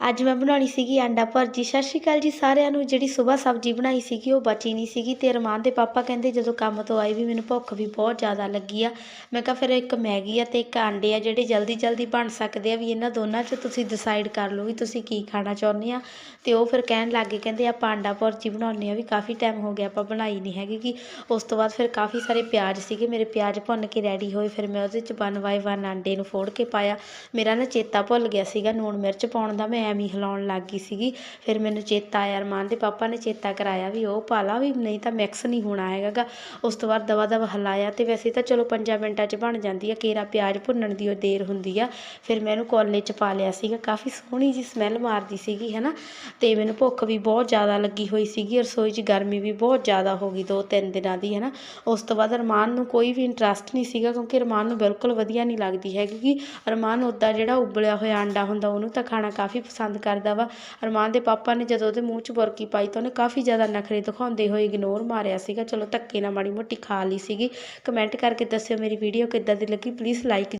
ਅੱਜ ਮੈਂ ਬਣਾਉਣੀ ਸੀਗੀ ਆਂਡਾ ਭੁਰਜੀ। ਸਤਿ ਸ਼੍ਰੀ ਅਕਾਲ ਜੀ ਸਾਰਿਆਂ ਨੂੰ। ਜਿਹੜੀ ਸਵੇਰ ਸਬਜ਼ੀ ਬਣਾਈ ਸੀਗੀ, ਉਹ ਬਚੀ ਨਹੀਂ ਸੀਗੀ ਤੇ ਰਮਾਨ ਦੇ ਪਾਪਾ ਕਹਿੰਦੇ ਜਦੋਂ ਕੰਮ ਤੋਂ ਆਏ ਵੀ ਮੈਨੂੰ ਭੁੱਖ ਵੀ ਬਹੁਤ ਜ਼ਿਆਦਾ ਲੱਗੀ ਆ। ਮੈਂ ਕਿਹਾ ਫਿਰ ਇੱਕ ਮੈਗੀ ਆ ਤੇ ਇੱਕ ਆਂਡੇ ਆ ਜਿਹੜੇ ਜਲਦੀ ਜਲਦੀ ਬਣ ਸਕਦੇ ਆ ਵੀ ਇਹਨਾਂ ਦੋਨਾਂ 'ਚ ਤੁਸੀਂ ਡਿਸਾਈਡ ਕਰ ਲਓ ਵੀ ਤੁਸੀਂ ਕੀ ਖਾਣਾ ਚਾਹੁੰਦੇ ਆ। ਤੇ ਉਹ ਫਿਰ ਕਹਿਣ ਲੱਗੇ, ਕਹਿੰਦੇ ਆਪਾਂ ਆਂਡਾ ਭੁਰਜੀ ਬਣਾਉਂਦੇ ਆ ਵੀ ਕਾਫੀ ਟਾਈਮ ਹੋ ਗਿਆ, ਆਪਾਂ ਬਣਾਈ ਨਹੀਂ ਹੈਗੀ ਕਿ ਉਸ ਤੋਂ ਬਾਅਦ ਫਿਰ ਕਾਫੀ ਸਾਰੇ ਪਿਆਜ਼ ਸੀਗੇ। ਮੇਰੇ ਪਿਆਜ਼ ਭੁੰਨ ਕੇ ਰੈਡੀ ਹੋਏ, ਫਿਰ ਮੈਂ ਉਹਦੇ 'ਚ ਵਨ ਬਾਏ ਵਨ ਆਂਡੇ ਨੂੰ ਫੋੜ ਕੇ ਪਾਇਆ। ਮੇਰਾ ਨਾ ਚੇਤਾ ਭੁੱਲ ਗਿਆ ਸੀਗਾ ਨੂਣ ਮਿਰਚ ਪਾਉਣ ਦਾ, ਮੈਂ ਐਵੇਂ ਹਿਲਾਉਣ ਲੱਗ ਗਈ ਸੀਗੀ। ਫਿਰ ਮੈਨੂੰ ਚੇਤਾ ਆਇਆ ਅਰਮਾਨ ਦੇ, ਪਾਪਾ ਨੇ ਚੇਤਾ ਕਰਾਇਆ ਵੀ ਉਹ ਪਾ ਲਾ ਵੀ ਨਹੀਂ ਤਾਂ ਮਿਕਸ ਨਹੀਂ ਹੋਣਾ ਹੈਗਾ ਉਸ ਤੋਂ ਬਾਅਦ ਦਵਾ ਦਵਾ ਹਿਲਾਇਆ ਤੇ ਵੈਸੇ ਤਾਂ ਚਲੋ ਪੰਜਾਂ ਮਿੰਟਾਂ 'ਚ ਬਣ ਜਾਂਦੀ ਆ, ਕੇਰਾ ਪਿਆਜ਼ ਭੁੰਨਣ ਦੀ ਉਹ ਦੇਰ ਹੁੰਦੀ ਆ। ਫਿਰ ਮੈਂ ਇਹਨੂੰ ਕੋਲੇ 'ਚ ਪਾ ਲਿਆ ਸੀਗਾ, ਕਾਫੀ ਸੋਹਣੀ ਜੀ ਸਮੈਲ ਮਾਰਦੀ ਸੀਗੀ ਹੈ ਨਾ ਤੇ ਮੈਨੂੰ ਭੁੱਖ ਵੀ ਬਹੁਤ ਜ਼ਿਆਦਾ ਲੱਗੀ ਹੋਈ ਸੀਗੀ, ਰਸੋਈ 'ਚ ਗਰਮੀ ਵੀ ਬਹੁਤ ਜ਼ਿਆਦਾ ਹੋ ਗਈ ਦੋ ਤਿੰਨ ਦਿਨਾਂ ਦੀ ਹੈ ਨਾ ਉਸ ਤੋਂ ਬਾਅਦ ਅਰਮਾਨ ਨੂੰ ਕੋਈ ਵੀ ਇੰਟਰਸਟ ਨਹੀਂ ਸੀਗਾ, ਕਿਉਂਕਿ ਅਰਮਾਨ ਨੂੰ ਬਿਲਕੁਲ ਵਧੀਆ ਨਹੀਂ ਲੱਗਦੀ ਹੈਗੀ। ਕਿ ਅਰਮਾਨ ਉੱਦਾਂ ਜਿਹੜਾ ਉਬਲਿਆ ਹੋਇਆ ਆਂਡਾ ਹੁੰਦਾ, ਉਹਨੂੰ ਤਾਂ ਖਾਣਾ ਕਾਫੀ ਪਸੰਦ ਕਰਦਾ ਵਾ। ਅਰਮਾਨ ਦੇ ਪਾਪਾ ਨੇ ਜਦੋਂ ਉਹਦੇ ਮੂੰਹ 'ਚ ਬੁਰਕੀ ਪਾਈ ਤਾਂ ਉਹਨੇ ਕਾਫੀ ਜ਼ਿਆਦਾ ਨਖਰੇ ਦਿਖਾਉਂਦੇ ਹੋਏ ਇਗਨੋਰ ਮਾਰਿਆ ਸੀਗਾ। ਚਲੋ ਧੱਕੇ ਨਾਲ ਮਾੜੀ ਮੋਟੀ ਖਾ ਲਈ ਸੀਗੀ। ਕਮੈਂਟ ਕਰਕੇ ਦੱਸਿਓ ਮੇਰੀ ਵੀਡੀਓ ਕਿੱਦਾਂ ਦੀ ਲੱਗੀ। Please like